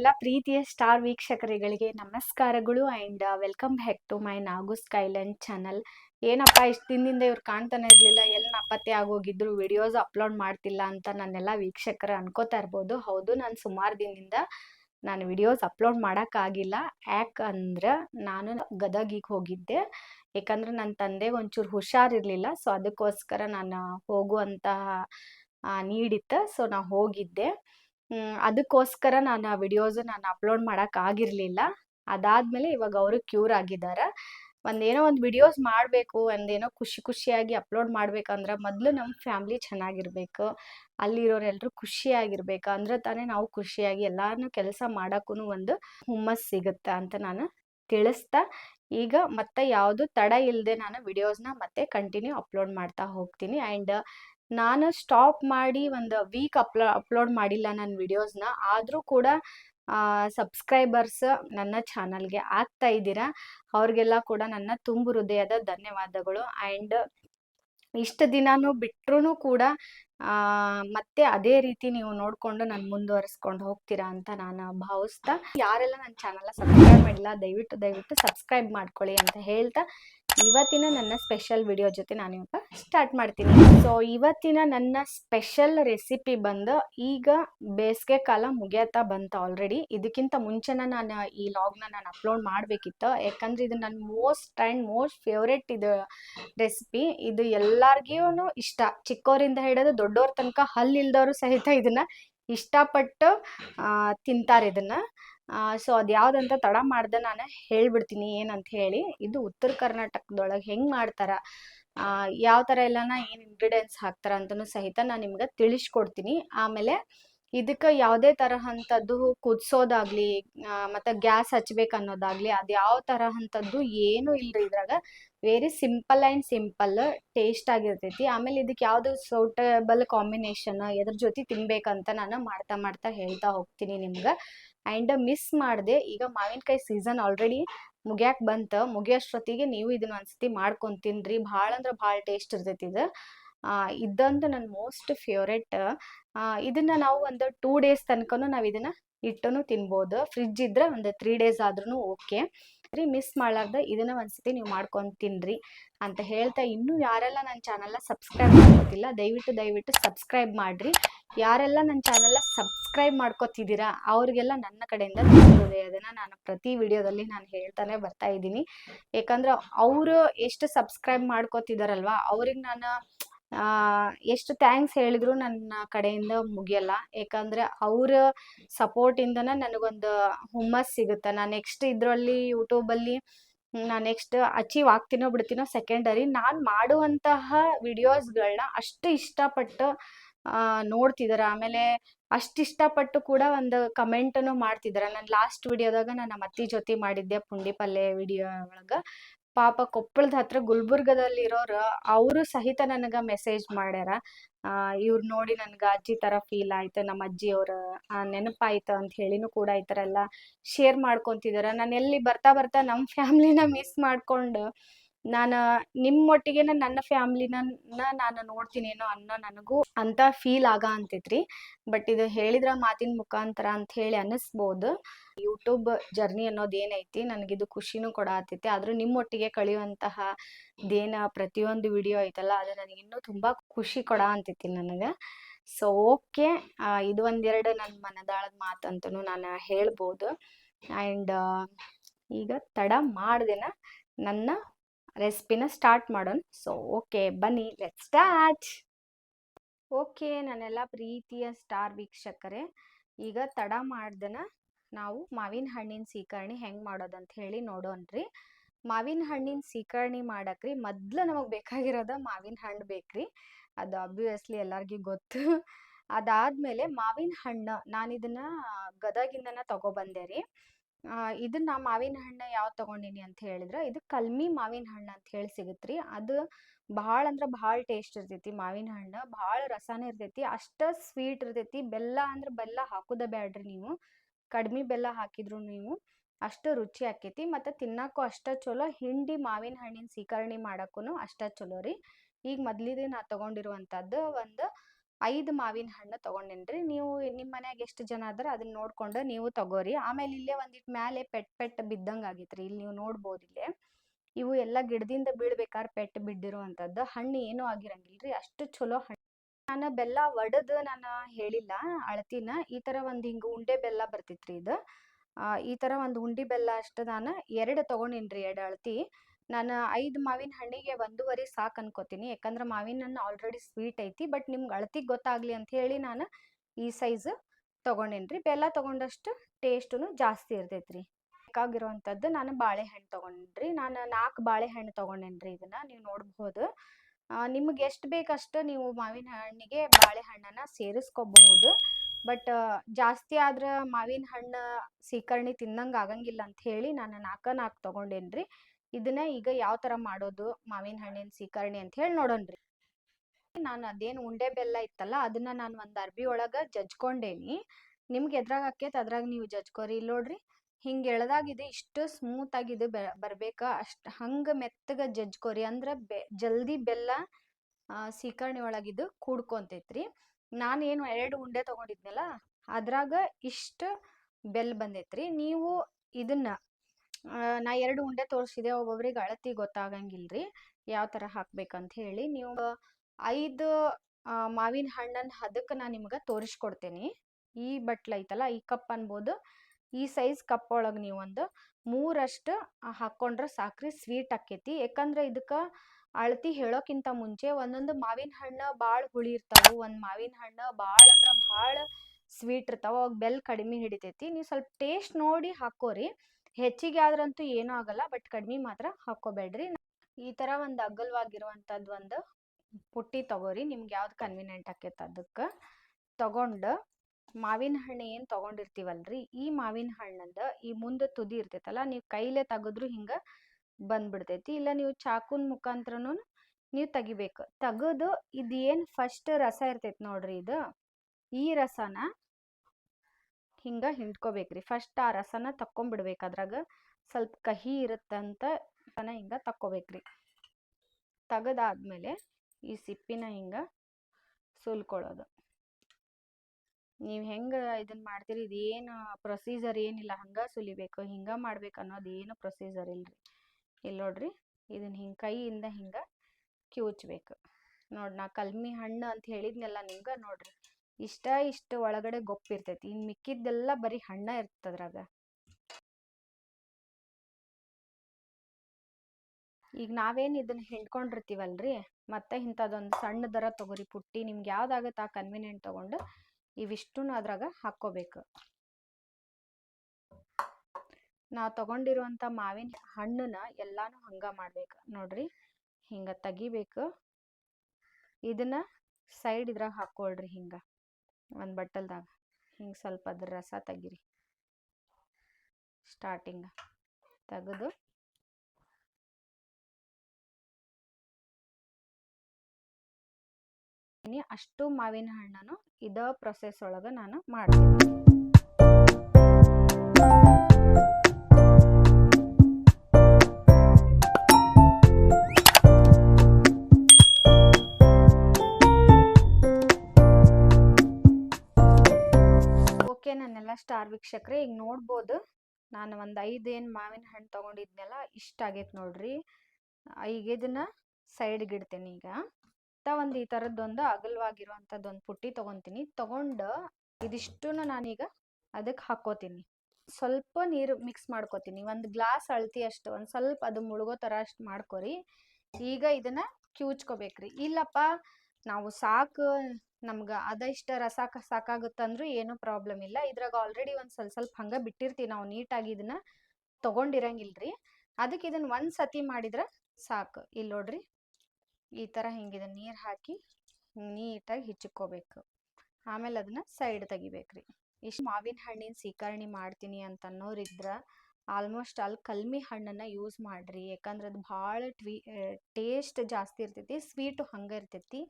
ನನ್ನೆಲ್ಲ ಪ್ರೀತಿಯ ಸ್ಟಾರ್ ವೀಕ್ಷಕರುಗಳಿಗೆ ನಮಸ್ಕಾರಗಳು and welcome back to my Nagu skyland channel ಏನಪ್ಪ, ಇಷ್ಟು ದಿನದಿಂದ ಇವ್ರು ಕಾಣ್ತಾನೆ ಇರಲಿಲ್ಲ ಎಲ್ಲಿ ನಾಪತ್ತೆ ಆಗೋಗಿದ್ರು ವಿಡಿಯೋಸ್ ಅಪ್ಲೋಡ್ ಮಾಡ್ತಿಲ್ಲ ಅಂತ ನನ್ನೆಲ್ಲ ವೀಕ್ಷಕರು ಅನ್ಕೋತಾ ಇರ್ಬೋದು. ಹೌದು, ನಾನು ಸುಮಾರು ದಿನದಿಂದ ನಾನು ವಿಡಿಯೋಸ್ ಅಪ್ಲೋಡ್ ಮಾಡೋಕ್ಕಾಗಿಲ್ಲ ಯಾಕಂದ್ರೆ ನಾನು ಗದಗಿಗೆ ಹೋಗಿದ್ದೆ. ಯಾಕಂದ್ರೆ ನನ್ನ ತಂದೆಗೆ ಒಂಚೂರು ಹುಷಾರಿರಲಿಲ್ಲ ಸೊ ಅದಕ್ಕೋಸ್ಕರ ನಾನು ಹೋಗುವಂತಹ ನೀಡಿತ್ತು ಸೊ ನಾ ಹೋಗಿದ್ದೆ. ಅದಕ್ಕೋಸ್ಕರ ನಾನು ಆ ವಿಡಿಯೋಸ್ ನಾನು ಅಪ್ಲೋಡ್ ಮಾಡೋಕ್ಕಾಗಿರಲಿಲ್ಲ ಅದಾದ್ಮೇಲೆ ಇವಾಗ ಅವರು ಕ್ಯೂರ್ ಆಗಿದ್ದಾರೆ. ಒಂದೇನೋ ಒಂದು ವಿಡಿಯೋಸ್ ಮಾಡಬೇಕು, ಒಂದೇನೋ ಖುಷಿ ಖುಷಿಯಾಗಿ ಅಪ್ಲೋಡ್ ಮಾಡ್ಬೇಕಂದ್ರೆ ಮೊದಲು ನಮ್ಮ ಫ್ಯಾಮ್ಲಿ ಚೆನ್ನಾಗಿರ್ಬೇಕು. ಅಲ್ಲಿರೋರೆಲ್ಲರೂ ಖುಷಿಯಾಗಿರ್ಬೇಕು. ಅಂದ್ರೆ ತಾನೇ ನಾವು ಖುಷಿಯಾಗಿ ಎಲ್ಲಾನು ಕೆಲಸ ಮಾಡೋಕ್ಕೂ ಒಂದು ಹುಮ್ಮಸ್ ಸಿಗುತ್ತೆ ಅಂತ ನಾನು ತಿಳಿಸ್ತಾ ಈಗ ಮತ್ತೆ ಯಾವುದು ತಡ ಇಲ್ಲದೆ ನಾನು ವಿಡಿಯೋಸ್ನ ಮತ್ತೆ ಕಂಟಿನ್ಯೂ ಅಪ್ಲೋಡ್ ಮಾಡ್ತಾ ಹೋಗ್ತೀನಿ. ಆ್ಯಂಡ್ ನಾನು ಸ್ಟಾಪ್ ಮಾಡಿ ಒಂದು ವೀಕ್ ಅಪ್ಲೋ ಅಪ್ಲೋಡ್ ಮಾಡಿಲ್ಲ ನನ್ನ ವಿಡಿಯೋಸ್ನ ಆದರೂ ಕೂಡ ಸಬ್ಸ್ಕ್ರೈಬರ್ಸ್ ನನ್ನ ಚಾನಲ್ಗೆ ಆಗ್ತಾ ಇದ್ದೀರಾ? ಅವ್ರಿಗೆಲ್ಲ ಕೂಡ ನನ್ನ ತುಂಬು ಹೃದಯದ ಧನ್ಯವಾದಗಳು. ಆ್ಯಂಡ್ ಇಷ್ಟು ದಿನಾನು ಬಿಟ್ಟರೂ ಕೂಡ ಮತ್ತೆ ಅದೇ ರೀತಿ ನೀವು ನೋಡಿಕೊಂಡು ನಾನು ಮುಂದುವರಿಸ್ಕೊಂಡು ಹೋಗ್ತೀರಾ ಅಂತ ನಾನು ಭಾವಿಸ್ತಾ, ಯಾರೆಲ್ಲ ನನ್ನ ಚಾನಲ್ನ ಸಬ್ಸ್ಕ್ರೈಬ್ ಮಾಡಿಲ್ಲ, ದಯವಿಟ್ಟು ದಯವಿಟ್ಟು ಸಬ್ಸ್ಕ್ರೈಬ್ ಮಾಡ್ಕೊಳ್ಳಿ ಅಂತ ಹೇಳ್ತಾ ಇವತ್ತಿನ ನನ್ನ ಸ್ಪೆಷಲ್ ವಿಡಿಯೋ ಜೊತೆ ನಾನು ಇವಾಗ ಸ್ಟಾರ್ಟ್ ಮಾಡ್ತೀನಿ. ಸೊ ಇವತ್ತಿನ ನನ್ನ ಸ್ಪೆಷಲ್ ರೆಸಿಪಿ ಬಂದು ಈಗ ಬೇಸಿಗೆ ಕಾಲ ಮುಗಿಯತ್ತಾ ಬಂತ ಆಲ್ರೆಡಿ ಇದಕ್ಕಿಂತ ಮುಂಚೆನ ನಾನು ಈ ಲಾಗ್ನ ನಾನು ಅಪ್ಲೋಡ್ ಮಾಡಬೇಕಿತ್ತು. ಯಾಕಂದ್ರೆ ಇದು ನನ್ನ ಮೋಸ್ಟ್ ಆ್ಯಂಡ್ ಮೋಸ್ಟ್ ಫೇವ್ರೆಟ್ ಇದು ರೆಸಿಪಿ ಇದು ಎಲ್ಲಾರ್ಗೂ ಇಷ್ಟ. ಚಿಕ್ಕವರಿಂದ ಹಿಡಿದು ದೊಡ್ಡವ್ರ ತನಕ ಹಲ್ಲಿಲ್ದವರು ಸಹಿತ ಇದನ್ನ ಇಷ್ಟಪಟ್ಟು ತಿಂತಾರೆ ಇದನ್ನ. ಸೊ ಅದು ಯಾವ್ದಂತ ತಡ ಮಾಡ್ದೆ ನಾನು ಹೇಳ್ಬಿಡ್ತೀನಿ ಏನಂತ ಹೇಳಿ, ಇದು ಉತ್ತರ ಕರ್ನಾಟಕದೊಳಗೆ ಹೆಂಗ್ ಮಾಡ್ತಾರ ಯಾವ ಥರ ಎಲ್ಲಾನ ಏನು ಇಂಗ್ರೀಡಿಯೆಂಟ್ಸ್ ಹಾಕ್ತಾರ ಅಂತಲೂ ಸಹಿತ ನಾನು ನಿಮ್ಗೆ ತಿಳಿಸ್ಕೊಡ್ತೀನಿ. ಆಮೇಲೆ ಇದಕ್ಕೆ ಯಾವುದೇ ತರಹಂಥದ್ದು ಕುದಿಸೋದಾಗ್ಲಿ ಮತ್ತು ಗ್ಯಾಸ್ ಹಚ್ಬೇಕು ಅನ್ನೋದಾಗ್ಲಿ ಅದು ಯಾವ ತರಹಂಥದ್ದು ಏನೂ ಇಲ್ರಿ ಇದ್ರಾಗ. Very simple and simple taste ಆಗಿರ್ತೈತಿ. ಆಮೇಲೆ ಇದಕ್ಕೆ ಯಾವುದು ಸೂಟಬಲ್ ಕಾಂಬಿನೇಷನ್ ಎದ್ರ ಜೊತೆ ತಿನ್ಬೇಕಂತ ನಾನು ಮಾಡ್ತಾ ಮಾಡ್ತಾ ಹೇಳ್ತಾ ಹೋಗ್ತೀನಿ ನಿಮ್ಗೆ. ಆ್ಯಂಡ್ ಮಿಸ್ ಮಾಡಿದೆ, ಈಗ ಮಾವಿನಕಾಯಿ ಸೀಸನ್ ಆಲ್ರೆಡಿ ಮುಗ್ಯಾಕ್ ಬಂತ. ಮುಗಿಯೋಷ್ಟೊತ್ತಿಗೆ ನೀವು ಇದನ್ನ ಒಂದ್ಸತಿ ಮಾಡ್ಕೊಂಡ್ ತಿನ್ರಿ ಭಾಳ ಅಂದ್ರೆ ಭಾಳ ಟೇಸ್ಟ್ ಇರ್ತೈತಿ ಇದು. ಇದಂತೂ ನನ್ನ ಮೋಸ್ಟ್ ಫೇವ್ರೆಟ್ ಇದನ್ನ ನಾವು ಒಂದು ಟೂ ಡೇಸ್ ತನಕನೂ ನಾವು ಇದನ್ನ ಇಟ್ಟನು ತಿನ್ಬೋದು. ಫ್ರಿಜ್ ಇದ್ರೆ ಒಂದು ತ್ರೀ ಡೇಸ್ ಆದ್ರೂ ಓಕೆ ರೀ ಮಿಸ್ ಮಾಡ್ಲಾರ್ದ ಇದನ್ನ ಒಂದ್ಸತಿ ನೀವು ಮಾಡ್ಕೊಂಡ್ ತಿನ್ರಿ ಅಂತ ಹೇಳ್ತಾ ಇನ್ನೂ ಯಾರೆಲ್ಲ ನನ್ನ ಚಾನಲ್ನ ಸಬ್ಸ್ಕ್ರೈಬ್ ಮಾಡ್ಕೋತಿಲ್ಲ, ದಯವಿಟ್ಟು ದಯವಿಟ್ಟು ಸಬ್ಸ್ಕ್ರೈಬ್ ಮಾಡ್ರಿ. ಯಾರೆಲ್ಲ ನನ್ನ ಚಾನಲ್ನ ಸಬ್ಸ್ಕ್ರೈಬ್ ಮಾಡ್ಕೋತಿದ್ದೀರಾ ಅವ್ರಿಗೆಲ್ಲ ನನ್ನ ಕಡೆಯಿಂದ ಅದನ್ನ ನಾನು ಪ್ರತಿ ವಿಡಿಯೋದಲ್ಲಿ ನಾನು ಹೇಳ್ತಾನೆ ಬರ್ತಾ ಇದ್ದೀನಿ. ಯಾಕಂದ್ರೆ ಅವರು ಎಷ್ಟು ಸಬ್ಸ್ಕ್ರೈಬ್ ಮಾಡ್ಕೋತಿದಾರಲ್ವಾ, ಅವ್ರಿಗೆ ನಾನು ಎಷ್ಟು ಥ್ಯಾಂಕ್ಸ್ ಹೇಳಿದ್ರು ನನ್ನ ಕಡೆಯಿಂದ ಮುಗಿಯಲ್ಲ. ಯಾಕಂದ್ರೆ ಅವ್ರ ಸಪೋರ್ಟಿಂದನ ನನಗೊಂದು ಹುಮ್ಮಸ್ ಸಿಗುತ್ತೆ. ನಾನು ನೆಕ್ಸ್ಟ್ ಇದರಲ್ಲಿ ಯೂಟ್ಯೂಬಲ್ಲಿ ನಾನು ನೆಕ್ಸ್ಟ್ ಅಚೀವ್ ಆಗ್ತೀನೋ ಬಿಡ್ತೀನೋ ಸೆಕೆಂಡರಿ ನಾನು ಮಾಡುವಂತಹ ವಿಡಿಯೋಸ್ಗಳನ್ನ ಅಷ್ಟು ಇಷ್ಟಪಟ್ಟು ಆ, ನೋಡ್ತಿದಾರೆ. ಆಮೇಲೆ ಅಷ್ಟು ಇಷ್ಟಪಟ್ಟು ಕೂಡ ಒಂದು ಕಮೆಂಟನ್ನು ಮಾಡ್ತಿದ್ದಾರೆ ನಾನು ಲಾಸ್ಟ್ ವಿಡಿಯೋದಾಗ ನಾನು ನಮ್ಮ ಅತ್ತಿ ಜೊತೆ ಮಾಡಿದ್ದೆ ಪುಂಡಿ ಪಲ್ಯ ವಿಡಿಯೋ ಒಳಗೆ. ಪಾಪ ಕೊಪ್ಪಳದ ಹತ್ರ ಗುಲ್ಬರ್ಗದಲ್ಲಿ ಇರೋರು ಅವರು ಸಹಿತ ನನಗ ಮೆಸೇಜ್ ಮಾಡ್ಯಾರ. ಇವ್ರು ನೋಡಿ ನನ್ಗ ಅಜ್ಜಿ ತರ ಫೀಲ್ ಆಯ್ತು ನಮ್ಮ ಅಜ್ಜಿಯವ್ರ ನೆನಪಾಯ್ತು ಅಂತ ಹೇಳಿನೂ ಕೂಡ ಈ ಥರ ಎಲ್ಲ ಶೇರ್ ಮಾಡ್ಕೊಂತಿದಾರ. ನಾನು ಎಲ್ಲಿ ಬರ್ತಾ ಬರ್ತಾ ನಮ್ಮ ಫ್ಯಾಮ್ಲಿನ ಮಿಸ್ ಮಾಡ್ಕೊಂಡು ನಾನು ನಿಮ್ಮೊಟ್ಟಿಗೆನ ನನ್ನ ಫ್ಯಾಮ್ಲಿನ ನಾನು ನೋಡ್ತೀನೇನೋ ಅನ್ನೋ ನನಗೂ ಅಂತ ಫೀಲ್ ಆಗ ಅಂತೈತ್ರಿ. ಬಟ್ ಇದು ಹೇಳಿದ್ರ ಮಾತಿನ ಮುಖಾಂತರ ಅಂತ ಹೇಳಿ ಅನ್ನಿಸ್ಬೋದು. ಯೂಟ್ಯೂಬ್ ಜರ್ನಿ ಅನ್ನೋದು ಏನೈತಿ? ನನಗಿದು ಖುಷಿನೂ ಕೊಡಾತೈತಿ. ಆದ್ರೂ ನಿಮ್ಮೊಟ್ಟಿಗೆ ಕಳಿಯುವಂತಹ ದೇನ ಪ್ರತಿಯೊಂದು ವಿಡಿಯೋ ಐತಲ್ಲ, ಅದು ನನಗೆ ತುಂಬಾ ಖುಷಿ ಕೊಡ ಅಂತೈತಿ ನನಗೆ. ಸೊ ಓಕೆ ಇದು ಒಂದೆರಡು ನನ್ನ ಮನದಾಳದ ಮಾತಂತನೂ ನಾನು ಹೇಳ್ಬೋದು. ಆ್ಯಂಡ್ ಈಗ ತಡ ಮಾಡ್ದೆನ ನನ್ನ ರೆಸಿಪಿನ ಸ್ಟಾರ್ಟ್ ಮಾಡೋಣ. ಸೊ, ಓಕೆ, ಬನ್ನಿ ಲೆಟ್ ಸ್ಟಾರ್ಟ್ ಓಕೆ ನನ್ನೆಲ್ಲ ಪ್ರೀತಿಯ ಸ್ಟಾರ್ ವೀಕ್ಷಕರೇ. ಈಗ ತಡ ಮಾಡ್ದನ ನಾವು ಮಾವಿನ ಹಣ್ಣಿನ ಸೀಕರ್ಣಿ ಹೆಂಗೆ ಮಾಡೋದಂತ ಹೇಳಿ ನೋಡೋಣ್ರಿ ಮಾವಿನ ಹಣ್ಣಿನ ಸೀಕರಣಿ ಮಾಡಕ್ರಿ ಮೊದ್ಲು ನಮಗೆ ಬೇಕಾಗಿರೋದ ಮಾವಿನ ಹಣ್ಣು ಬೇಕ್ರಿ ಅದು ಆಬ್ವಿಯಸ್ಲಿ ಎಲ್ಲರಿಗೂ ಗೊತ್ತು. ಅದಾದ್ಮೇಲೆ ಮಾವಿನ ಹಣ್ಣು ನಾನು ಇದನ್ನ ಗದಗಿಂದನ ತಗೊಬಂದೆ ರೀ. ಇದನ್ನ ಮಾವಿನ ಹಣ್ಣು ಯಾವ ತಗೊಂಡಿನಿ ಅಂತ ಹೇಳಿದ್ರೆ, ಇದು ಕಲ್ಮಿ ಮಾವಿನ ಹಣ್ಣು ಅಂತ ಹೇಳಿ ಸಿಗುತ್ತ್ರಿ ಅದು ಭಾಳ ಅಂದ್ರೆ ಭಾಳ ಟೇಸ್ಟ್ ಇರ್ತೈತಿ ಮಾವಿನ ಹಣ್ಣು, ಭಾಳ ರಸಾನು ಇರ್ತೈತಿ, ಅಷ್ಟ ಸ್ವೀಟ್ ಇರ್ತೈತಿ. ಬೆಲ್ಲ ಅಂದ್ರೆ ಬೆಲ್ಲ ಹಾಕುದ ಬ್ಯಾಡ್ರಿ ನೀವು. ಕಡಿಮೆ ಬೆಲ್ಲ ಹಾಕಿದ್ರು ನೀವು ಅಷ್ಟು ರುಚಿ ಆಕೈತಿ. ಮತ್ತು ತಿನ್ನಕ್ಕೂ ಅಷ್ಟ ಚಲೋ, ಹಿಂಡಿ ಮಾವಿನ ಹಣ್ಣಿನ ಸೀಕರ್ಣಿ ಮಾಡಕ್ಕೂ ಅಷ್ಟ ಚಲೋ ರೀ. ಈಗ ಮೊದ್ಲಿದೆ ನಾ ತಗೊಂಡಿರುವಂಥದ್ದು ಒಂದು ಐದು ಮಾವಿನ ಹಣ್ಣು ತಗೊಂಡೇನ್ರಿ. ನೀವು ನಿಮ್ಮ ಮನ್ಯಾಗ ಎಷ್ಟು ಜನ ಅದಾರ ಅದನ್ನ ನೋಡ್ಕೊಂಡು ನೀವು ತಗೋರಿ. ಆಮೇಲೆ ಇಲ್ಲೇ ಒಂದಿಟ್ ಮ್ಯಾಲೆ ಪೆಟ್ ಪೆಟ್ ಬಿದ್ದಂಗ ಆಗೈತ್ರಿ. ಇಲ್ಲಿ ನೀವು ನೋಡ್ಬೋದು ಇಲ್ಲೇ. ಇವು ಎಲ್ಲ ಗಿಡದಿಂದ ಬೀಳ್ಬೇಕಾದ್ರೆ ಪೆಟ್ ಬಿದ್ದಿರುವಂತದ್ದು ಹಣ್ಣು ಏನೂ ಆಗಿರಂಗಿಲ್ರಿ. ಅಷ್ಟು ಚಲೋ ಹಣ್ಣು. ನಾನು ಬೆಲ್ಲ ಒಡೆದು ನಾನು ಹೇಳಿಲ್ಲ, ಅಳತಿನ. ಈ ತರ ಒಂದ್ ಹಿಂಗ ಉಂಡೆ ಬೆಲ್ಲ ಬರ್ತೈತ್ರಿ ಇದು. ಈ ತರ ಒಂದು ಉಂಡಿ ಬೆಲ್ಲ ಅಷ್ಟು ನಾನು ಎರಡು ತಗೊಂಡೇನ್ರಿ ಎರಡು ಅಳತಿ. ನಾನು ಐದು ಮಾವಿನ ಹಣ್ಣಿಗೆ ಒಂದೂವರೆ ಸಾಕು ಅನ್ಕೋತೀನಿ. ಯಾಕಂದ್ರೆ ಮಾವಿನ ಹಣ್ಣು ಆಲ್ರೆಡಿ ಸ್ವೀಟ್ ಐತಿ ಬಟ್ ನಿಮ್ಗೆ ಅಳತಿಗೆ ಗೊತ್ತಾಗ್ಲಿ ಅಂತ ಹೇಳಿ ನಾನು ಈ ಸೈಜ್ ತಗೊಂಡೇನ್ರಿ. ಬೆಲ್ಲ ತಗೊಂಡಷ್ಟು ಟೇಸ್ಟೂ ಜಾಸ್ತಿ ಇರ್ತೈತ್ರಿ. ಬೇಕಾಗಿರುವಂಥದ್ದು ನಾನು ಬಾಳೆಹಣ್ಣು ತೊಗೊಂಡ್ರಿ. ನಾನು ನಾಲ್ಕು ಬಾಳೆಹಣ್ಣು ತಗೊಂಡೇನ್ರಿ ಇದನ್ನ, ನೀವು ನೋಡ್ಬೋದು. ನಿಮ್ಗೆ ಎಷ್ಟು ಬೇಕಷ್ಟು ನೀವು ಮಾವಿನ ಹಣ್ಣಿಗೆ ಬಾಳೆಹಣ್ಣನ್ನ ಸೇರಿಸ್ಕೋಬಹುದು. ಬಟ್ ಜಾಸ್ತಿ ಆದ್ರೆ ಮಾವಿನ ಹಣ್ಣು ಸೀಕರ್ಣಿ ತಿನ್ನಂಗೆ ಆಗಂಗಿಲ್ಲ ಅಂತ ಹೇಳಿ ನಾನು ನಾಲ್ಕ ನಾಲ್ಕು ತಗೊಂಡೇನ್ರಿ. ಇದನ್ನ ಈಗ ಯಾವ ತರ ಮಾಡೋದು ಮಾವಿನ ಹಣ್ಣಿನ ಸೀಕರ್ಣಿ ಅಂತ ಹೇಳಿ ನೋಡೋಣ್ರಿ ನಾನು ಅದೇನ್ ಉಂಡೆ ಬೆಲ್ಲ ಇತ್ತಲ್ಲ ಅದನ್ನ ನಾನು ಒಂದ್ ಅರ್ಬಿ ಒಳಗ ಜಜ್ಕೊಂಡೇನಿ. ನಿಮ್ಗೆ ಎದ್ರಾಗ ಆಕೇತ್ ಅದ್ರಾಗ ನೀವು ಜಜ್ಕೋರಿ ಇಲ್ಲಿ ನೋಡ್ರಿ. ಎಳದಾಗ ಎಳ್ದಾಗಿದೆ ಇಷ್ಟು ಸ್ಮೂತ್ ಆಗಿದೆ ಬರ್ಬೇಕ. ಅಷ್ಟ ಹಂಗ ಮೆತ್ತಗ ಜಜ್ಕೋರಿ ಅಂದ್ರ ಜಲ್ದಿ ಬೆಲ್ಲ ಸೀಕರ್ಣಿ ಒಳಗಿದು ಕೂಡ್ಕೊಂತೈತ್ರಿ ನಾನೇನು ಎರಡು ಉಂಡೆ ತಗೊಂಡಿದ್ನಲ್ಲ ಅದ್ರಾಗ ಇಷ್ಟ ಬೆಲ್ಲ ಬಂದೈತ್ರಿ ನೀವು ಇದನ್ನ ನಾ ಎರಡು ಉಂಡೆ ತೋರಿಸಿದೆ, ಒಬ್ಬೊಬ್ರಿಗೆ ಅಳತಿ ಗೊತ್ತಾಗಂಗಿಲ್ರಿ. ಯಾವ ಥರ ಹಾಕ್ಬೇಕಂತ ಹೇಳಿ ನೀವು ಐದು ಮಾವಿನ ಹಣ್ಣನ್ನ ಹದಕ್ಕೆ ನಾನು ನಿಮ್ಗೆ ತೋರಿಸ್ಕೊಡ್ತೇನೆ. ಈ ಬಟ್ಲ ಐತಲ್ಲ, ಈ ಕಪ್ ಅನ್ಬೋದು. ಈ ಸೈಜ್ ಕಪ್ ಒಳಗೆ ನೀವೊಂದು ಮೂರಷ್ಟು ಹಾಕ್ಕೊಂಡ್ರೆ ಸಾಕ್ರಿ, ಸ್ವೀಟ್ ಆಕ್ಕೈತಿ. ಯಾಕಂದ್ರೆ ಇದಕ್ಕೆ ಅಳತಿ ಹೇಳೋಕ್ಕಿಂತ ಮುಂಚೆ ಒಂದೊಂದು ಮಾವಿನ ಹಣ್ಣು ಭಾಳ ಹುಳಿ ಇರ್ತಾವು. ಒಂದು ಮಾವಿನ ಹಣ್ಣು ಭಾಳ ಅಂದ್ರೆ ಭಾಳ ಸ್ವೀಟ್ ಇರ್ತಾವ. ಅವಾಗ ಬೆಲ್ ಕಡಿಮೆ ಹಿಡಿತೈತಿ. ನೀವು ಸ್ವಲ್ಪ ಟೇಸ್ಟ್ ನೋಡಿ ಹಾಕೋರಿ. ಹೆಚ್ಚಿಗೆ ಆದ್ರಂತೂ ಏನೂ ಆಗಲ್ಲ, ಬಟ್ ಕಡಿಮೆ ಮಾತ್ರ ಹಾಕೋಬೇಡ್ರಿ ಈ ತರ ಒಂದು ಅಗಲವಾಗಿರುವಂಥದ್ದು ಒಂದು ಪುಟ್ಟಿ ತಗೋರಿ, ನಿಮ್ಗೆ ಯಾವ್ದು ಕನ್ವಿನಿಯೆಂಟ್ ಆಕೈತೆ ಅದಕ್ಕೆ ತಗೊಂಡು ಮಾವಿನ ಹಣ್ಣು ಏನು ತಗೊಂಡಿರ್ತೀವಲ್ರಿ, ಈ ಮಾವಿನ ಹಣ್ಣಂದ ಈ ಮುಂದೆ ತುದಿ ಇರ್ತೈತಲ್ಲ, ನೀವು ಕೈಲೇ ತೆಗೆದ್ರು ಹಿಂಗೆ ಬಂದ್ಬಿಡ್ತೈತಿ. ಇಲ್ಲ ನೀವು ಚಾಕುನ್ ಮುಖಾಂತರನು ನೀವು ತೆಗಿಬೇಕು. ತೆಗೆದು ಇದೇನು ಫಸ್ಟ್ ರಸ ಇರ್ತೈತಿ ನೋಡ್ರಿ ಇದು, ಈ ರಸನ ಹಿಂಗ ಹಿಂಡ್ಕೋಬೇಕ್ರಿ. ಫಸ್ಟ್ ಆ ರಸನ ತಕ್ಕೊಂಬಿಡ್ಬೇಕು ಅದ್ರಾಗ. ಸ್ವಲ್ಪ ಕಹಿ ಇರುತ್ತಂತ ರಸನ ಹಿಂಗ ತಕ್ಕೋಬೇಕ್ರಿ. ತೆಗೆದಾದ್ಮೇಲೆ ಈ ಸಿಪ್ಪಿನ ಹಿಂಗ ಸುಲ್ಕೊಳ್ಳೋದು. ನೀವು ಹೆಂಗೆ ಇದನ್ನ ಮಾಡ್ತೀರಿ? ಇದೇನು ಪ್ರೊಸೀಜರ್ ಏನಿಲ್ಲ. ಹಂಗೆ ಸುಲಿಬೇಕು, ಹಿಂಗೆ ಮಾಡ್ಬೇಕು ಅನ್ನೋದು ಏನು ಪ್ರೊಸೀಜರ್ ಇಲ್ರಿ. ಇಲ್ಲಿ ನೋಡ್ರಿ ಇದನ್ನ ಹಿಂಗೆ ಕೈಯಿಂದ ಹಿಂಗೆ ಕಿವುಚ್ಬೇಕು ನೋಡಿ ನಾ ಕಲ್ಮಿ ಹಣ್ಣು ಅಂತ ಹೇಳಿದ್ನೆಲ್ಲ ನಿಮ್ಗೆ ನೋಡ್ರಿ. ಇಷ್ಟ ಇಷ್ಟು ಒಳಗಡೆ ಗೊಪ್ಪಿರ್ತೈತಿ. ಇನ್ನು ಮಿಕ್ಕಿದ್ದೆಲ್ಲ ಬರೀ ಹಣ್ಣ ಇರ್ತದ್ರಾಗ ಈಗ ನಾವೇನು ಇದನ್ನ ಹಿಂಡ್ಕೊಂಡಿರ್ತೀವಲ್ರಿ? ಮತ್ತೆ ಇಂಥದ್ದೊಂದು ಸಣ್ಣ ದರ ತಗೋರಿ. ಪುಟ್ಟಿ ನಿಮ್ಗೆ ಯಾವ್ದಾಗತ್ತೆ ಆ ಕನ್ವಿನಿಯಂಟ್ ತಗೊಂಡು ಇವಿಷ್ಟನ್ನು ಅದ್ರಾಗ ಹಾಕ್ಕೋಬೇಕು. ನಾವು ತಗೊಂಡಿರುವಂಥ ಮಾವಿನ ಹಣ್ಣನ್ನ ಎಲ್ಲಾನು ಹಂಗ ಮಾಡ್ಬೇಕು. ನೋಡ್ರಿ, ಹಿಂಗ ತೆಗಿಬೇಕು. ಇದನ್ನ ಸೈಡ್ ಇದ್ರಾಗ ಹಾಕ್ಕೊಳ್ರಿ ಹಿಂಗ. ಒಂದು ಬಟ್ಟಲ್ದಾಗ. ಹಿಂಗೆ ಸ್ವಲ್ಪ ಅದ್ರ ರಸ ತೆಗೀರಿ. ಸ್ಟಾರ್ಟಿಂಗ್ ತೆಗೆದು. ಅಷ್ಟು ಮಾವಿನ ಹಣ್ಣನ್ನು ಇದ ಪ್ರೊಸೆಸ್ ಒಳಗೆ ನಾನು ಮಾಡ್ತೀನಿ. ಸ್ಟಾರ್ ವೀಕ್ಷಕರೆ, ಈಗ ನೋಡ್ಬೋದು. ನಾನು ಒಂದು ಐದು ಏನು ಮಾವಿನ ಹಣ್ಣು ತೊಗೊಂಡಿದ್ನಲ್ಲ, ಇಷ್ಟ ಆಗೈತೆ ನೋಡ್ರಿ. ಈಗ ಇದನ್ನ ಸೈಡ್ಗೆ ಇಡ್ತೀನಿ ಈಗ. ಒಂದು ಈ ಥರದ್ದೊಂದು ಅಗಲವಾಗಿರುವಂಥದ್ದೊಂದು ಪುಟ್ಟಿ ತೊಗೊತೀನಿ. ತೊಗೊಂಡು ಇದಿಷ್ಟನ್ನು ನಾನೀಗ ಅದಕ್ಕೆ ಹಾಕೋತೀನಿ. ಸ್ವಲ್ಪ ನೀರು ಮಿಕ್ಸ್ ಮಾಡ್ಕೋತೀನಿ. ಒಂದು ಗ್ಲಾಸ್ ಅಳತಿ ಅಷ್ಟು, ಒಂದು ಸ್ವಲ್ಪ ಅದು ಮುಳುಗೋ ಥರ ಅಷ್ಟು ಮಾಡ್ಕೊರಿ. ಈಗ ಇದನ್ನ ಕಿವುಚ್ಕೋಬೇಕ್ರಿ ಇಲ್ಲಪ್ಪ ನಾವು ಸಾಕು, ನಮ್ಗೆ ಅದ ಇಷ್ಟ ರಸ ಸಾಕಾಗುತ್ತಂದ್ರೂ ಏನೂ ಪ್ರಾಬ್ಲಮ್ ಇಲ್ಲ. ಇದ್ರಾಗ ಆಲ್ರೆಡಿ ಒಂದು ಸ್ವಲ್ಪ ಸ್ವಲ್ಪ ಹಂಗೆ ಬಿಟ್ಟಿರ್ತೀವಿ ನಾವು ನೀಟಾಗಿ ಇದನ್ನ ತೊಗೊಂಡಿರಂಗಿಲ್ರಿ. ಅದಕ್ಕೆ ಇದನ್ನ ಒಂದು ಸತಿ ಮಾಡಿದ್ರೆ ಸಾಕು. ಇಲ್ಲಿ ನೋಡ್ರಿ, ಈ ಥರ ಹಿಂಗೆ ಇದನ್ನ ನೀರು ಹಾಕಿ ನೀಟಾಗಿ ಹಿಚ್ಕೋಬೇಕು. ಆಮೇಲೆ ಅದನ್ನ ಸೈಡ್ ತೆಗಿಬೇಕ್ರಿ. ಇಷ್ಟು ಮಾವಿನ ಹಣ್ಣಿನ ಸೀಕರ್ಣಿ ಮಾಡ್ತೀನಿ ಅಂತ ಅನ್ನೋರಿದ್ರ ಆಲ್ಮೋಸ್ಟ್ ಅಲ್ಲಿ ಕಲ್ಮಿ ಹಣ್ಣನ್ನ ಯೂಸ್ ಮಾಡಿರಿ. ಯಾಕಂದ್ರೆ ಅದು ಭಾಳ ಟ್ವಿ ಟೇಸ್ಟ್ ಜಾಸ್ತಿ ಇರ್ತೈತಿ ಸ್ವೀಟು ಹಂಗೆ ಇರ್ತೈತಿ.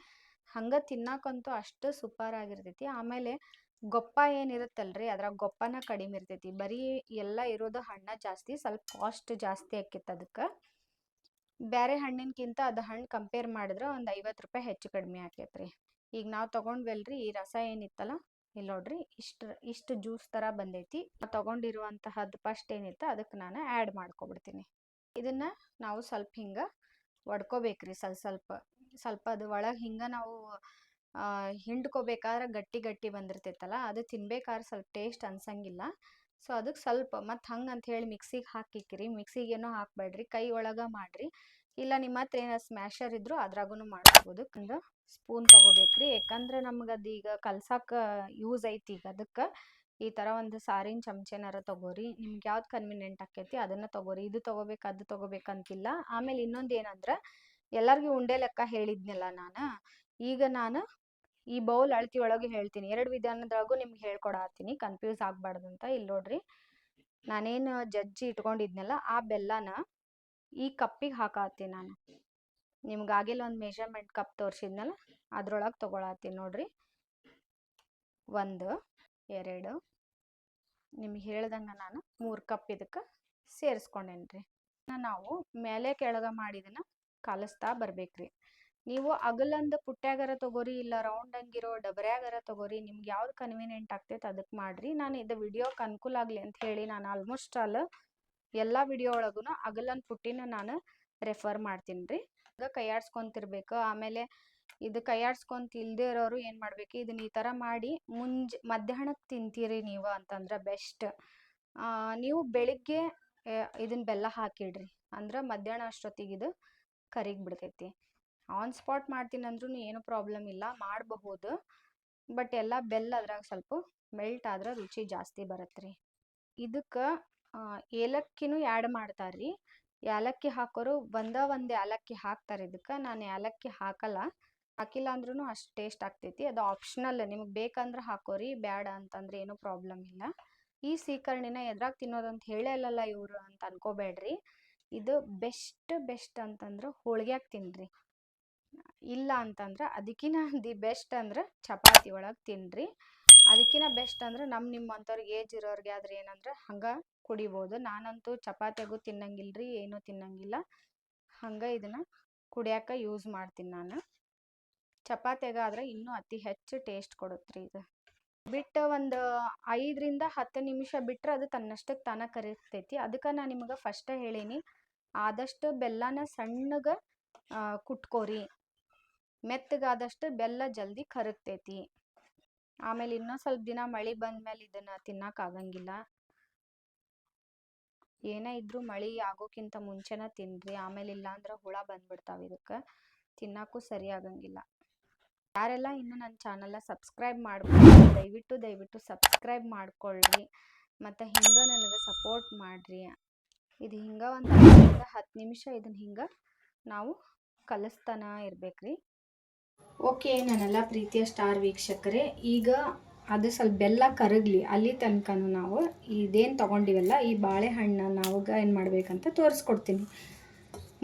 ಹಂಗೆ ತಿನ್ನಕ್ಕಂತೂ ಅಷ್ಟು ಸೂಪರ್ ಆಗಿರ್ತೈತಿ. ಆಮೇಲೆ ಗೊಪ್ಪ ಏನಿರುತ್ತಲ್ರಿ ಅದ್ರಾಗ ಗೊಪ್ಪನ ಕಡಿಮೆ ಇರ್ತೈತಿ. ಬರೀ ಎಲ್ಲ ಇರೋದು ಹಣ್ಣ ಜಾಸ್ತಿ, ಸ್ವಲ್ಪ ಕಾಸ್ಟ್ ಜಾಸ್ತಿ ಆಕೈತೆ ಅದಕ್ಕೆ ಬೇರೆ ಹಣ್ಣಿನಕ್ಕಿಂತ ಅದು ಹಣ್ಣು ಕಂಪೇರ್ ಮಾಡಿದ್ರೆ ಒಂದು ಐವತ್ತು ರೂಪಾಯಿ ಹೆಚ್ಚು ಕಡಿಮೆ ಆಕೈತ್ರಿ. ಈಗ ನಾವು ತೊಗೊಂಡ್ವಲ್ರಿ, ಈ ರಸ ಏನಿತ್ತಲ್ಲ ಇಲ್ಲಿ ನೋಡ್ರಿ ಇಷ್ಟು ಇಷ್ಟು ಜ್ಯೂಸ್ ಥರ ಬಂದೈತಿ. ತಗೊಂಡಿರುವಂತಹದ್ದು ಫಸ್ಟ್ ಏನಿತ್ತು ಅದಕ್ಕೆ ನಾನು ಆ್ಯಡ್ ಮಾಡ್ಕೊಬಿಡ್ತೀನಿ. ಇದನ್ನ ನಾವು ಸ್ವಲ್ಪ ಹಿಂಗೆ ಒಡ್ಕೋಬೇಕ್ರಿ ಸ್ವಲ್ಪ ಸ್ವಲ್ಪ ಸ್ವಲ್ಪ ಅದು ಒಳಗೆ ಹಿಂಗೆ ನಾವು ಹಿಂಡ್ಕೋಬೇಕಾದ್ರೆ ಗಟ್ಟಿ ಗಟ್ಟಿ ಬಂದಿರ್ತೈತಲ್ಲ ಅದು ತಿನ್ಬೇಕಾದ್ರೆ ಸ್ವಲ್ಪ ಟೇಸ್ಟ್ ಅನ್ಸಂಗಿಲ್ಲ. ಸೊ ಅದಕ್ಕೆ ಸ್ವಲ್ಪ ಮತ್ತು ಹಂಗೆ ಅಂತ ಹೇಳಿ ಮಿಕ್ಸಿಗೆ ಹಾಕಿಕ್ಕಿರಿ ಮಿಕ್ಸಿಗೇನೋ ಹಾಕಬೇಡ್ರಿ. ಕೈ ಒಳಗೆ ಮಾಡಿರಿ. ಇಲ್ಲ ನಿಮ್ಮ ಹತ್ರ ಏನೋ ಸ್ಮ್ಯಾಶರ್ ಇದ್ದರೂ ಅದ್ರಾಗೂ ಮಾಡ್ಕೋಬೋದು ಒಂದು ಸ್ಪೂನ್ ತೊಗೋಬೇಕ್ರಿ. ಯಾಕಂದ್ರೆ ನಮ್ಗೆ ಅದು ಈಗ ಕಲ್ಸಕ್ಕೆ ಯೂಸ್ ಐತಿ ಈಗ ಅದಕ್ಕೆ. ಈ ಥರ ಒಂದು ಸಾರಿನ ಚಮಚನಾರ ತೊಗೋರಿ. ನಿಮ್ಗೆ ಯಾವ್ದು ಕನ್ವಿನಿಯೆಂಟ್ ಆಕೈತಿ ಅದನ್ನು ತೊಗೋರಿ. ಇದು ತೊಗೋಬೇಕು, ಅದು ತೊಗೋಬೇಕಂತಿಲ್ಲ ಆಮೇಲೆ ಇನ್ನೊಂದು ಏನಂದ್ರೆ, ಎಲ್ಲರಿಗೂ ಉಂಡೆ ಲೆಕ್ಕ ಹೇಳಿದ್ನಲ್ಲ ನಾನು. ಈಗ ನಾನು ಈ ಬೌಲ್ ಅಳತಿ ಒಳಗೆ ಹೇಳ್ತೀನಿ. ಎರಡು ವಿಧಾನದೊಳಗೂ ನಿಮ್ಗೆ ಹೇಳ್ಕೊಡತ್ತೀನಿ ಕನ್ಫ್ಯೂಸ್ ಆಗ್ಬಾರ್ದಂತ. ಇಲ್ಲಿ ನೋಡ್ರಿ. ನಾನೇನು ಜಜ್ಜಿ ಇಟ್ಕೊಂಡಿದ್ನಲ್ಲ ಆ ಬೆಲ್ಲನ ಈ ಕಪ್ಪಿಗೆ ಹಾಕತ್ತೀನಿ ನಾನು. ನಿಮ್ಗೆ ಆಗಿಲ್ಲ ಒಂದು ಮೆಷರ್ಮೆಂಟ್ ಕಪ್ ತೋರಿಸಿದ್ನಲ್ಲ, ಅದ್ರೊಳಗೆ ತೊಗೊಳತ್ತೀನಿ ನೋಡ್ರಿ. ಒಂದು, ಎರಡು, ನಿಮ್ಗೆ ಹೇಳ್ದಂಗೆ ನಾನು ಮೂರು ಕಪ್ ಇದಕ್ಕೆ ಸೇರಿಸ್ಕೊಂಡೇನ್ರಿ. ನಾವು ಮೇಲೆ ಕೆಳಗೆ ಮಾಡಿದನ್ನ ಕಲಿಸ್ತಾ ಬರ್ಬೇಕ್ರಿ. ನೀವು ಅಗಲಂದ ಪುಟ್ಟ್ಯಾಗರ ತಗೋರಿ, ಇಲ್ಲ ರೌಂಡ್ ಹಂಗಿರೋ ಡಬರ್ಯಾಗರ ತಗೋರಿ, ನಿಮ್ಗೆ ಯಾವ್ದು ಕನ್ವೀನಿಯಂಟ್ ಆಗ್ತೈತೆ ಅದಕ್ಕೆ ಮಾಡ್ರಿ. ನಾನು ಇದು ವಿಡಿಯೋಕ್ಕೆ ಅನುಕೂಲ ಆಗಲಿ ಅಂತ ಹೇಳಿ ನಾನು ಆಲ್ಮೋಸ್ಟ್ ಆಲ್ ಎಲ್ಲ ವಿಡಿಯೋ ಒಳಗೂ ಅಗಲನ್ ಪುಟ್ಟಿನ ನಾನು ರೆಫರ್ ಮಾಡ್ತೀನಿ ರೀ ಕೈಯಾಡ್ಸ್ಕೊಂತಿರ್ಬೇಕು ಆಮೇಲೆ ಇದು ಕೈಯಾಡ್ಸ್ಕೊಂತ ಇಲ್ದೆ ಇರೋರು ಏನು ಮಾಡ್ಬೇಕು? ಇದನ್ನ ಈ ತರ ಮಾಡಿ ಮುಂಜ್ ಮಧ್ಯಾಹ್ನಕ್ಕೆ ತಿಂತೀರಿ ನೀವು ಅಂತಂದ್ರೆ ಬೆಸ್ಟ್. ನೀವು ಬೆಳಿಗ್ಗೆ ಇದನ್ನ ಬೆಲ್ಲ ಹಾಕಿಡ್ರಿ. ಅಂದ್ರೆ ಮಧ್ಯಾಹ್ನ ಅಷ್ಟೊತ್ತಿಗೆ ಇದು ಕರಿಗ್ ಬಿಡ್ತೈತಿ. ಆನ್ ಸ್ಪಾಟ್ ಮಾಡ್ತೀನಿ ಅಂದ್ರೂ ಏನು ಪ್ರಾಬ್ಲಮ್ ಇಲ್ಲ, ಮಾಡಬಹುದು. ಬಟ್ ಎಲ್ಲ ಬೆಲ್ಲ ಅದ್ರಾಗ ಸ್ವಲ್ಪ ಮೆಲ್ಟ್ ಆದ್ರೆ ರುಚಿ ಜಾಸ್ತಿ ಬರುತ್ತೆ ರೀ ಇದಕ್ಕೆ ಏಲಕ್ಕಿನೂ ಆ್ಯಡ್ ಮಾಡ್ತಾರ್ರಿ. ಏಲಕ್ಕಿ ಹಾಕೋರು ಒಂದ ಒಂದು ಏಲಕ್ಕಿ ಹಾಕ್ತಾರೆ ಇದಕ್ಕೆ. ನಾನು ಏಲಕ್ಕಿ ಹಾಕಲ್ಲ. ಹಾಕಿಲ್ಲ ಅಂದ್ರೂ ಅಷ್ಟು ಟೇಸ್ಟ್ ಆಗ್ತೈತಿ. ಅದು ಆಪ್ಷನಲ್ ನಿಮಗೆ ಬೇಕಂದ್ರೆ ಹಾಕೋರಿ. ಬ್ಯಾಡ ಅಂತಂದ್ರೆ ಏನೂ ಪ್ರಾಬ್ಲಮ್ ಇಲ್ಲ. ಈ ಸೀಕರ್ಣಿನ ಎದ್ರಾಗ ತಿನ್ನೋದಂತ ಹೇಳೇ ಅಲ್ಲಲ್ಲ ಇವರು ಅಂತ ಅನ್ಕೋಬೇಡ್ರಿ. ಇದು ಬೆಸ್ಟ್ ಬೆಸ್ಟ್ ಅಂತಂದ್ರೆ ಹೋಳ್ಗ್ಯಾಗ ತಿನ್ರಿ. ಇಲ್ಲ ಅಂತಂದ್ರೆ ಅದಕ್ಕಿನ ದಿ ಬೆಸ್ಟ್ ಅಂದ್ರೆ ಚಪಾತಿ ಒಳಗೆ ತಿನ್ರಿ. ಅದಕ್ಕಿಂತ ಬೆಸ್ಟ್ ಅಂದ್ರೆ ನಮ್ಮ ನಿಮ್ಮಂಥವ್ರಿಗೆ ಏಜ್ ಇರೋರಿಗೆ ಆದ್ರೆ ಏನಂದ್ರೆ ಹಂಗೆ ಕುಡಿಬೋದು. ನಾನಂತೂ ಚಪಾತಿಯಾಗೂ ತಿನ್ನಂಗಿಲ್ರಿ, ಏನೂ ತಿನ್ನಂಗಿಲ್ಲ. ಹಂಗೆ ಇದನ್ನು ಕುಡಿಯಾಕ ಯೂಸ್ ಮಾಡ್ತೀನಿ ನಾನು. ಚಪಾತಿಯಾಗಾದ್ರೆ ಇನ್ನೂ ಅತಿ ಹೆಚ್ಚು ಟೇಸ್ಟ್ ಕೊಡುತ್ತೆ ಇದು. ಬಿಟ್ಟು ಒಂದು ಐದರಿಂದ ಹತ್ತು ನಿಮಿಷ ಬಿಟ್ಟರೆ ಅದು ತನ್ನಷ್ಟಕ್ಕೆ ತಾನ ಕರಿತೈತಿ ಅದಕ್ಕೆ ನಾನು ನಿಮಗೆ ಫಸ್ಟೇ ಹೇಳೀನಿ ಆದಷ್ಟು ಬೆಲ್ಲನ ಸಣ್ಣಗೆ ಕುಟ್ಕೋರಿ. ಮೆತ್ತಗಾದಷ್ಟು ಬೆಲ್ಲ ಜಲ್ದಿ ಕರಗ್ತೈತಿ. ಆಮೇಲೆ ಇನ್ನೂ ಸ್ವಲ್ಪ ದಿನ ಮಳೆ ಬಂದ್ಮೇಲೆ ಇದನ್ನು ತಿನ್ನಕ್ಕಾಗಂಗಿಲ್ಲ. ಏನೇ ಇದ್ರೂ ಮಳೆ ಆಗೋಕ್ಕಿಂತ ಮುಂಚೆನ ತಿನ್ರಿ, ಆಮೇಲೆ ಇಲ್ಲಾಂದ್ರೆ ಹುಳ ಬಂದ್ಬಿಡ್ತಾವೆ ಇದಕ್ಕೆ. ತಿನ್ನಕ್ಕೂ ಸರಿ ಆಗಂಗಿಲ್ಲ ಯಾರೆಲ್ಲ ಇನ್ನು ನನ್ನ ಚಾನಲ್ನ ಸಬ್ಸ್ಕ್ರೈಬ್ ಮಾಡ್ಕೊಂಡು ದಯವಿಟ್ಟು ದಯವಿಟ್ಟು ಸಬ್ಸ್ಕ್ರೈಬ್ ಮಾಡ್ಕೊಳ್ರಿ. ಮತ್ತು ಹಿಂಗೆ ನನಗೆ ಸಪೋರ್ಟ್ ಮಾಡಿರಿ. ಇದು ಹಿಂಗೆ ಒಂದು ಹತ್ತು ನಿಮಿಷ ಇದನ್ನ ಹಿಂಗೆ ನಾವು ಕಲಿಸ್ತಾನ ಇರ್ಬೇಕ್ರಿ. ಓಕೆ, ನನ್ನೆಲ್ಲ ಪ್ರೀತಿಯ ಸ್ಟಾರ್ ವೀಕ್ಷಕರೇ. ಈಗ ಅದು ಸ್ವಲ್ಪ ಬೆಲ್ಲ ಕರಗಲಿ. ಅಲ್ಲಿ ತನಕನೂ ನಾವು ಇದೇನು ತೊಗೊಂಡಿವಲ್ಲ, ಈ ಬಾಳೆಹಣ್ಣನ್ನ ನಾವಾಗ ಏನು ಮಾಡಬೇಕಂತ ತೋರಿಸ್ಕೊಡ್ತೀನಿ.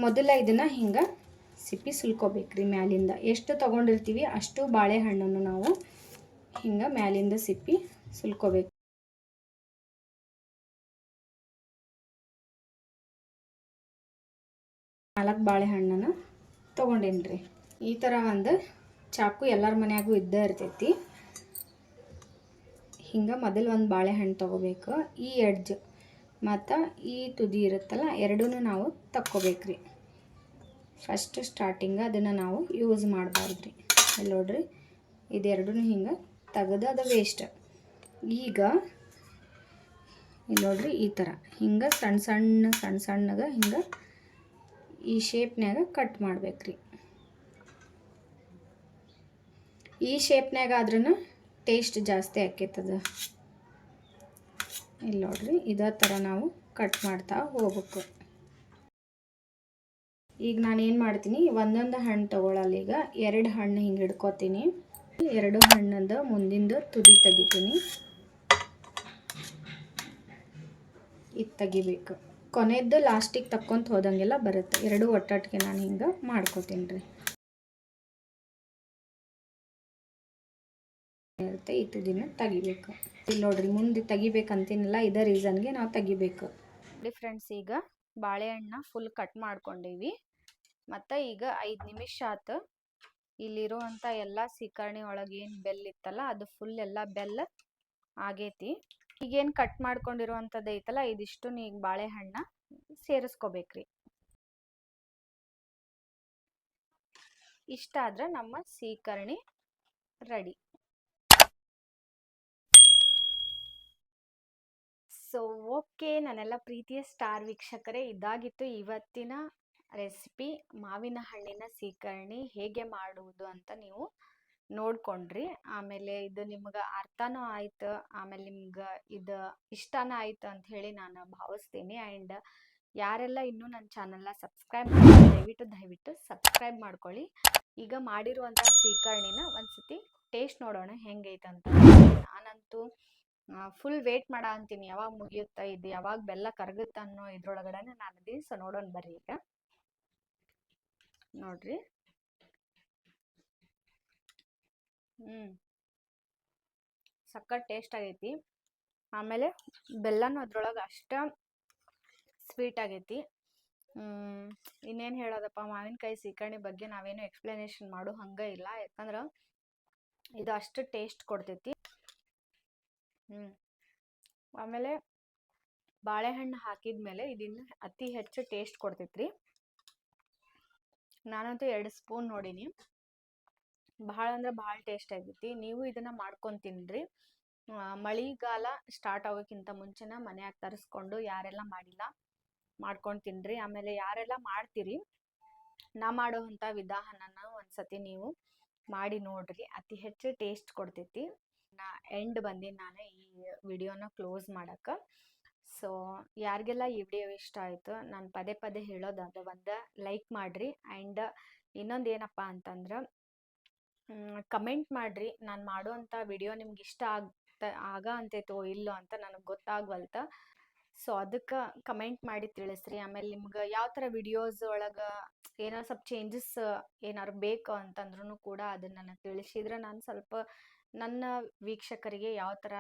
ಮೊದಲ ಇದನ್ನು ಹಿಂಗೆ ಸಿಪ್ಪಿ ಸುಲ್ಕೋಬೇಕ್ರಿ ಮ್ಯಾಲಿಂದ. ಎಷ್ಟು ತೊಗೊಂಡಿರ್ತೀವಿ ಅಷ್ಟು ಬಾಳೆಹಣ್ಣನ್ನು ನಾವು ಹಿಂಗೆ ಮ್ಯಾಲಿಂದ ಸಿಪ್ಪಿ ಸುಲ್ಕೋಬೇಕು. ನಾಲ್ಕು ಬಾಳೆಹಣ್ಣನ್ನು ತೊಗೊಂಡೇನ್ರಿ. ಈ ಥರ ಒಂದು ಚಾಕು ಎಲ್ಲರ ಮನೆಯಾಗೂ ಇದ್ದೇ ಇರ್ತೈತಿ. ಹಿಂಗೆ ಮೊದಲು ಒಂದು ಬಾಳೆಹಣ್ಣು ತೊಗೋಬೇಕು, ಈ ಎಡ್ಜ್ ಮತ್ತು ಈ ತುದಿ ಇರುತ್ತಲ್ಲ ಎರಡೂ ನಾವು ತಕ್ಕೋಬೇಕ್ರಿ. ಫಸ್ಟ್ ಸ್ಟಾರ್ಟಿಂಗ್ ಅದನ್ನು ನಾವು ಯೂಸ್ ಮಾಡಬಾರ್ದ್ರಿ. ಇಲ್ಲಿ ನೋಡ್ರಿ ಇದೆರಡೂ ಹಿಂಗೆ ತೆಗೆದು ಅದು ವೇಸ್ಟ್ ಈಗ ಇಲ್ಲಿ ನೋಡ್ರಿ ಈ ಥರ ಹಿಂಗೆ ಸಣ್ಣ ಸಣ್ಣ ಸಣ್ಣ ಸಣ್ಣಗೆ ಹಿಂಗೆ ಈ ಶೇಪ್ನ್ಯಾಗ ಕಟ್ ಮಾಡ್ಬೇಕ್ರಿ. ಈ ಶೇಪ್ನಾಗ ಆದ್ರೂ ಟೇಸ್ಟ್ ಜಾಸ್ತಿ ಆಕೈತದ. ಇಲ್ಲಿ ನೋಡ್ರಿ, ಇದೇ ಥರ ನಾವು ಕಟ್ ಮಾಡ್ತಾ ಹೋಗ್ಬೇಕು. ಈಗ ನಾನು ಏನು ಮಾಡ್ತೀನಿ, ಒಂದೊಂದು ಹಣ್ಣು ತೊಗೊಳಲ್ಲ ಈಗ ಎರಡು ಹಣ್ಣು ಹಿಂಗೆ ಹಿಡ್ಕೋತೀನಿ. ಎರಡು ಹಣ್ಣದ ಮುಂದಿಂದ ತುದಿ ತೆಗಿತೀನಿ. ಇದು ತೆಗಿಬೇಕು. ಕೊನೆಯದ್ದು ಲಾಸ್ಟಿಗೆ ತಕ್ಕೊಂತ ಹೋದಂಗೆಲ್ಲ ಬರುತ್ತೆ. ಎರಡು ಒಟ್ಟಾಟಿಗೆ ನಾನು ಹಿಂಗೆ ಮಾಡ್ಕೊತೀನಿ ರೀ. ಇರುತ್ತೆ, ಇತ್ತು ದಿನ ತೆಗಿಬೇಕು. ಇಲ್ಲಿ ನೋಡ್ರಿ, ಮುಂದೆ ತೆಗಿಬೇಕಂತೀನಿಲ್ಲ, ಇದೇ ರೀಸನ್ಗೆ ನಾವು ತೆಗಿಬೇಕು. ಫ್ರೆಂಡ್ಸ್ ಈಗ ಬಾಳೆಹಣ್ಣ ಫುಲ್ ಕಟ್ ಮಾಡ್ಕೊಂಡೀವಿ. ಮತ್ತು ಈಗ ಐದು ನಿಮಿಷ ಆತು. ಇಲ್ಲಿರುವಂಥ ಎಲ್ಲ ಸೀಕರ್ಣಿ ಒಳಗೆ ಏನು ಬೆಲ್ ಇತ್ತಲ್ಲ, ಅದು ಫುಲ್ ಎಲ್ಲ ಬೆಲ್ಲ ಆಗೈತಿ. ಈಗೇನು ಕಟ್ ಮಾಡ್ಕೊಂಡಿರುವಂಥದ್ದು ಐತಲ್ಲ, ಇದಿಷ್ಟು ಈಗ ಬಾಳೆಹಣ್ಣ ಸೇರಿಸ್ಕೋಬೇಕ್ರಿ. ಇಷ್ಟ ಆದ್ರೆ ನಮ್ಮ ಸೀಕರ್ಣಿ ರೆಡಿ ಸೊ ಓಕೆ ನನ್ನೆಲ್ಲ ಪ್ರೀತಿಯ ಸ್ಟಾರ್ ವೀಕ್ಷಕರೇ, ಇದಾಗಿತ್ತು ಇವತ್ತಿನ ರೆಸಿಪಿ ಮಾವಿನ ಹಣ್ಣಿನ ಸೀಕರಣಿ ಹೇಗೆ ಮಾಡುವುದು ಅಂತ ನೀವು ನೋಡ್ಕೊಂಡ್ರಿ. ಆಮೇಲೆ ಇದು ನಿಮ್ಗೆ ಅರ್ಥನೂ ಆಯ್ತು, ಆಮೇಲೆ ನಿಮ್ಗೆ ಇದು ಇಷ್ಟನೂ ಆಯ್ತು ಅಂತ ಹೇಳಿ ನಾನು ಭಾವಿಸ್ತೀನಿ. ಆ್ಯಂಡ್ ಯಾರೆಲ್ಲ ಇನ್ನೂ ನನ್ನ ಚಾನಲ್ನ ಸಬ್ಸ್ಕ್ರೈಬ್ ಮಾಡಿ ದಯವಿಟ್ಟು ದಯವಿಟ್ಟು ಸಬ್ಸ್ಕ್ರೈಬ್ ಮಾಡ್ಕೊಳ್ಳಿ. ಈಗ ಮಾಡಿರುವಂಥ ಸೀಕರ್ಣಿನ ಒಂದ್ಸತಿ ಟೇಸ್ಟ್ ನೋಡೋಣ ಹೆಂಗೈತೆ ಅಂತ ನಾನಂತೂ ಫುಲ್ ವೇಟ್ ಮಾಡ ಅಂತೀನಿ. ಯಾವಾಗ ಮುಗಿಯುತ್ತಾ ಇದು, ಯಾವಾಗ ಬೆಲ್ಲ ಕರಗುತ್ತ ಅನ್ನೋ ಇದ್ರೊಳಗಡೆ ನಾನು ದಿವಸ ನೋಡೋಣ ಬರ್ರಿ ಈಗ. ನೋಡ್ರಿ. ಹ್ಮ್. ಸಕ್ಕತ್ ಟೇಸ್ಟ್ ಆಗೈತಿ. ಆಮೇಲೆ ಬೆಲ್ಲನೂ ಅದ್ರೊಳಗೆ ಅಷ್ಟ ಸ್ವೀಟ್ ಆಗೈತಿ. ಇನ್ನೇನು ಹೇಳೋದಪ್ಪ, ಮಾವಿನಕಾಯಿ ಸೀಕರ್ಣಿ ಬಗ್ಗೆ ನಾವೇನು ಎಕ್ಸ್ಪ್ಲನೇಷನ್ ಮಾಡೋ ಹಂಗೆ ಇಲ್ಲ. ಯಾಕಂದ್ರೆ ಇದು ಅಷ್ಟು ಟೇಸ್ಟ್ ಕೊಡ್ತೈತಿ. ಹ್ಞೂ ಆಮೇಲೆ ಬಾಳೆಹಣ್ಣು ಹಾಕಿದ್ಮೇಲೆ ಇದನ್ನ ಅತಿ ಹೆಚ್ಚು ಟೇಸ್ಟ್ ಕೊಡ್ತೈತ್ರಿ. ನಾನಂತೂ ಎರಡು ಸ್ಪೂನ್ ನೋಡೀನಿ. ಭಾಳ ಅಂದ್ರೆ ಭಾಳ ಟೇಸ್ಟ್ ಆಗೈತಿ. ನೀವು ಇದನ್ನ ಮಾಡ್ಕೊಂಡ್ ತಿನ್ರಿ. ಮಳಿಗಾಲ ಸ್ಟಾರ್ಟ್ ಆಗೋಕ್ಕಿಂತ ಮುಂಚೆನ ಮನ್ಯಾಗ ತರಿಸ್ಕೊಂಡು ಯಾರೆಲ್ಲ ಮಾಡಿಲ್ಲ ಮಾಡ್ಕೊಂಡು ತಿನ್ರಿ. ಆಮೇಲೆ ಯಾರೆಲ್ಲ ಮಾಡ್ತೀರಿ, ನಾ ಮಾಡುವಂಥ ವಿಧಾನನ ಒಂದ್ಸತಿ ನೀವು ಮಾಡಿ ನೋಡ್ರಿ. ಅತಿ ಹೆಚ್ಚು ಟೇಸ್ಟ್ ಕೊಡ್ತೈತಿ. ನಾ ಎಂಡ್ ಬಂದಿನಿ ನಾನು ಈ ವಿಡಿಯೋನ ಕ್ಲೋಸ್ ಮಾಡಕ್ಕೆ ಸೊ ಯಾರಿಗೆಲ್ಲ ಈ ವಿಡಿಯೋ ಇಷ್ಟ ಆಯಿತು, ನಾನು ಪದೇ ಪದೇ ಹೇಳೋದಂದ್ರೆ ಒಂದು ಲೈಕ್ ಮಾಡಿರಿ ಆ್ಯಂಡ್ ಇನ್ನೊಂದು ಏನಪ್ಪ ಅಂತಂದ್ರೆ ಕಮೆಂಟ್ ಮಾಡಿರಿ. ನಾನು ಮಾಡುವಂಥ ವಿಡಿಯೋ ನಿಮ್ಗೆ ಇಷ್ಟ ಆಗ್ತ, ಆಗ ಅಂತೈತೋ ಇಲ್ಲೋ ಅಂತ ನನಗೆ ಗೊತ್ತಾಗ್ವಲ್ತ. ಸೊ ಅದಕ್ಕೆ ಕಮೆಂಟ್ ಮಾಡಿ ತಿಳಿಸ್ರಿ. ಆಮೇಲೆ ನಿಮ್ಗೆ ಯಾವ ಥರ ವಿಡಿಯೋಸ್ ಒಳಗೆ ಏನೋ ಸ್ವಲ್ಪ ಚೇಂಜಸ್ ಏನಾದ್ರು ಬೇಕು ಅಂತಂದ್ರೂ ಕೂಡ ಅದನ್ನು ನನಗೆ ತಿಳಿಸಿದ್ರೆ ನಾನು ಸ್ವಲ್ಪ ನನ್ನ ವೀಕ್ಷಕರಿಗೆ ಯಾವ ಥರ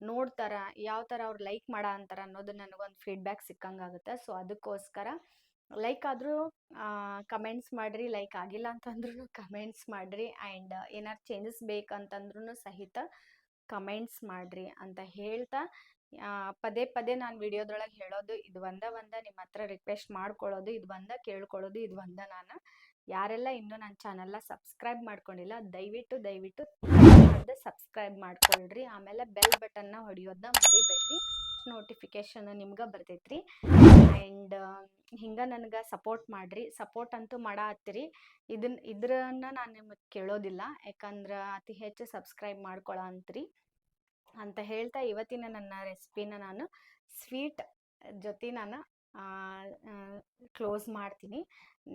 ನೋಡ್ತಾರ, ಯಾವ ಥರ ಅವ್ರು ಲೈಕ್ ಮಾಡ ಅಂತಾರ ಅನ್ನೋದು ನನಗೊಂದು ಫೀಡ್ಬ್ಯಾಕ್ ಸಿಕ್ಕಂಗಾಗುತ್ತೆ. ಸೊ, ಅದಕ್ಕೋಸ್ಕರ ಲೈಕ್ ಆದರೂ ಕಮೆಂಟ್ಸ್ ಮಾಡಿರಿ, ಲೈಕ್ ಆಗಿಲ್ಲ ಅಂತಂದ್ರೂ ಕಮೆಂಟ್ಸ್ ಮಾಡಿರಿ ಆ್ಯಂಡ್ ಏನಾರು ಚೇಂಜಸ್ ಬೇಕಂತಂದ್ರೂ ಸಹಿತ ಕಮೆಂಟ್ಸ್ ಮಾಡಿರಿ ಅಂತ ಹೇಳ್ತಾ ಪದೇ ಪದೇ ನಾನು ವಿಡಿಯೋದೊಳಗೆ ಹೇಳೋದು ಇದು ಒಂದ ಒಂದ ನಿಮ್ಮ ಹತ್ರ ರಿಕ್ವೆಸ್ಟ್ ಮಾಡ್ಕೊಳ್ಳೋದು ಇದು ಒಂದ, ಕೇಳ್ಕೊಳ್ಳೋದು ಇದು ಒಂದ ನಾನು. ಯಾರೆಲ್ಲ ಇನ್ನೂ ನನ್ನ ಚಾನಲ್ನ ಸಬ್ಸ್ಕ್ರೈಬ್ ಮಾಡ್ಕೊಂಡಿಲ್ಲ, ದಯವಿಟ್ಟು ದಯವಿಟ್ಟು ಸಬ್ಸ್ಕ್ರೈಬ್ ಮಾಡ್ಕೊಳ್ರಿ. ಆಮೇಲೆ ಬೆಲ್ ಬಟನ್ನ ಹೊಡಿಯೋದನ್ನ ಮರಿಬೇಡ್ರಿ. ನೋಟಿಫಿಕೇಶನ್ ನಿಮ್ಗೆ ಬರ್ತೈತ್ರಿ. ಆ್ಯಂಡ್ ಹಿಂಗೆ ನನಗೆ ಸಪೋರ್ಟ್ ಮಾಡಿರಿ. ಸಪೋರ್ಟ್ ಅಂತೂ ಮಾಡ ಹತ್ತಿರಿ ಇದನ್ನ ಇದ್ರನ್ನ ನಾನು ನಿಮಗೆ ಕೇಳೋದಿಲ್ಲ. ಯಾಕಂದ್ರೆ ಅತಿ ಹೆಚ್ಚು ಸಬ್ಸ್ಕ್ರೈಬ್ ಮಾಡ್ಕೊಳ ಅಂತ್ರಿ. ಅಂತ ಹೇಳ್ತಾ ಇವತ್ತಿನ ನನ್ನ ರೆಸಿಪಿನ ನಾನು ಸ್ವೀಟ್ ಜೊತೆ ನಾನು ಕ್ಲೋಸ್ ಮಾಡ್ತೀನಿ.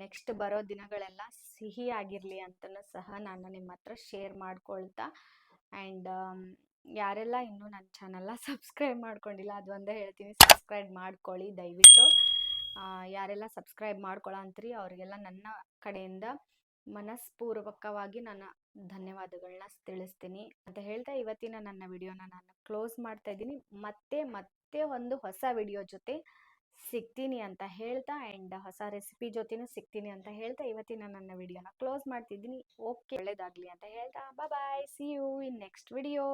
ನೆಕ್ಸ್ಟ್ ಬರೋ ದಿನಗಳೆಲ್ಲ ಸಿಹಿ ಆಗಿರಲಿ ಅಂತಲೂ ಸಹ ನಾನು ನಿಮ್ಮ ಹತ್ರ ಶೇರ್ ಮಾಡ್ಕೊಳ್ತಾ ಆ್ಯಂಡ್ ಯಾರೆಲ್ಲ ಇನ್ನೂ ನನ್ನ ಚಾನಲ್ನ ಸಬ್ಸ್ಕ್ರೈಬ್ ಮಾಡ್ಕೊಂಡಿಲ್ಲ, ಅದು ಒಂದೇ ಹೇಳ್ತೀನಿ, ಸಬ್ಸ್ಕ್ರೈಬ್ ಮಾಡ್ಕೊಳ್ಳಿ ದಯವಿಟ್ಟು. ಯಾರೆಲ್ಲ ಸಬ್ಸ್ಕ್ರೈಬ್ ಮಾಡ್ಕೊಳ್ಳೋ ಅಂತ್ರಿ, ಅವರಿಗೆಲ್ಲ ನನ್ನ ಕಡೆಯಿಂದ ಮನಸ್ಪೂರ್ವಕವಾಗಿ ನಾನು ಧನ್ಯವಾದಗಳನ್ನ ತಿಳಿಸ್ತೀನಿ. ಅಂತ ಹೇಳ್ತಾ ಇವತ್ತಿನ ನನ್ನ ವಿಡಿಯೋನ ನಾನು ಕ್ಲೋಸ್ ಮಾಡ್ತಾ ಇದ್ದೀನಿ. ಮತ್ತೆ ಮತ್ತೆ ಒಂದು ಹೊಸ ವಿಡಿಯೋ ಜೊತೆ ಸಿಗ್ತೀನಿ ಅಂತ ಹೇಳ್ತಾ ಆ್ಯಂಡ್ ಹೊಸ ರೆಸಿಪಿ ಜೊತೆನೂ ಸಿಗ್ತೀನಿ ಅಂತ ಹೇಳ್ತಾ ಇವತ್ತಿನ ನನ್ನ ವಿಡಿಯೋನ ಕ್ಲೋಸ್ ಮಾಡ್ತಿದ್ದೀನಿ. ಓಕೆ ಒಳ್ಳೇದಾಗಲಿ ಅಂತ ಹೇಳ್ತಾ. Bye see you in next video